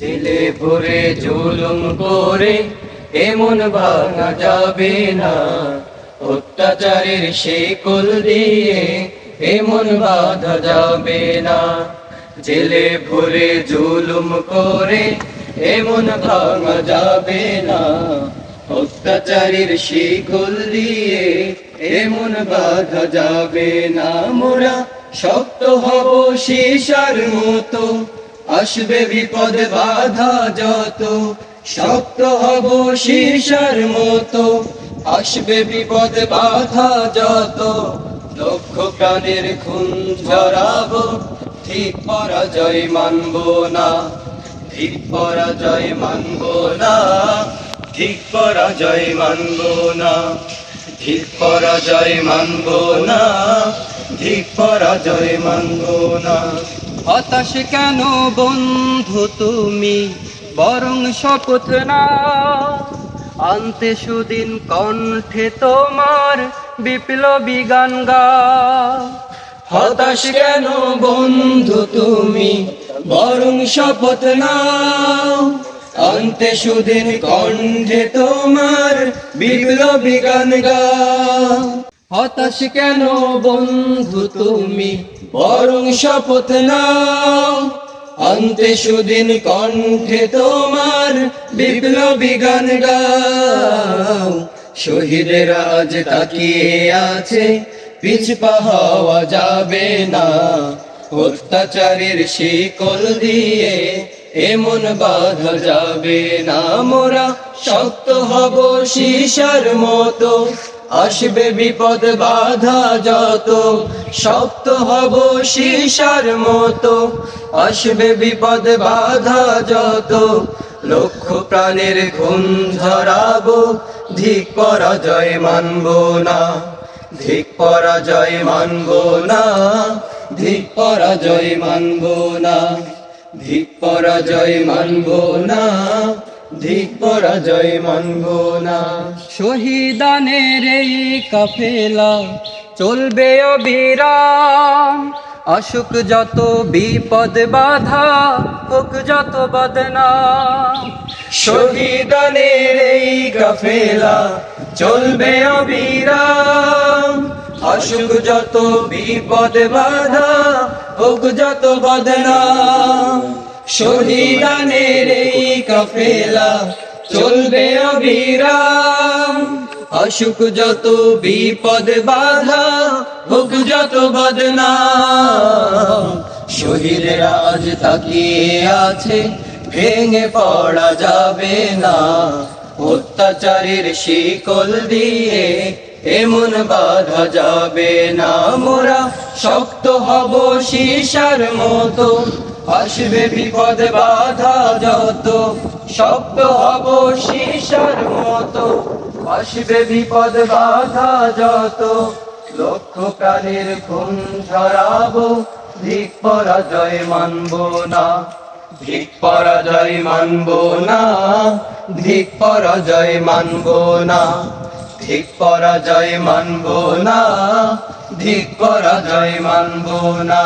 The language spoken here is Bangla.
জেলে ভরে জুলুম করে এমন ভাঙা যাবে না। অত্যাচারের শিকল দিয়ে এমন বাধা যাবে না। জেলে ভরে জুলুম করে এমন ভাঙা যাবে না। অত্যাচারের শিকল দিয়ে এমন বাধা যাবে না। মোরা শক্ত হব সীসার মতো। আসবে বিপদ বাধা যত, শক্ত হব সীসার মতো। আসবে বিপদ বাধা যত, লক্ষ প্রাণের খুন ঝরাবো, ঠিক পরাজয় মানব না। ঠিক পরাজয় মানব না, ঠিক পরাজয় মানব না। ঠিক পরাজয় মানব না, ঠিক পরাজয় মানব না। হতাশ কেন বন্ধু তুমি? বরং শপথ না আনতে সুদিন কণ্ঠে তোমার বিপ্লবী গান গা হতাশ কেন বন্ধু তুমি? বরং শপথ নাও। অন্তে সুদিন কণ্ঠে তোমার বিপ্লবী গান গাও। হতাশ কেন বন্ধু তুমি? বরং শপথ নাও। অন্তে সুদিন কণ্ঠে তোমার বিপ্লবী গান গাও। শহীদেরা আজ তাকিয়ে আছে, পিছপা হওয়া যাবে না। অত্যাচারের শিকল দিয়ে এমন বাধা যাবে না। মোরা শক্ত হব শিশার মতো। আসবে বিপদ বাধা যত, শক্ত হব শিশার মতো। আসবে বিপদ বাধা যত লক্ষ প্রাণের খুন ঝরাবো ধিক পরাজয় মানব না। ধিক পরাজয় মানব না, ধিক পরাজয় মানব না। ধিক পরাজয় মানব না ধিক পরাজয় মানব না শহীদানের এই কাফেলা চলবে অবিরাম। অসুখ যত বিপদ বাধা হোক যত বদনাম শহীদানের এই কাফেলা চলবে অবিরাম। অসুখ যত বিপদ বাধা হোক যত বদনাম শহীদানের এই কাফেলা, চলবে অবিরাম। অসুখ যত বিপদ বাধা হোক যত বদনাম শহীদেরা রাজ তাকিয়ে আছে, ভেঙে পড়া যাবে না। অত্যাচারের শিকল দিয়ে এমন বাধা যাবে না। মোরা শক্ত হব সীসার মতো আসবে বিপদ, বাধা যত শক্ত হব সীসার মতো। আসবে বিপদ, বাধা যত, লক্ষ প্রাণের খুন ঝরাবো ধিক পরাজয় মানব না। ধিক পরাজয় মানব না ধিক পরাজয় মানব না। ধিক পরাজয় মানব না ধিক পরাজয় মানব না।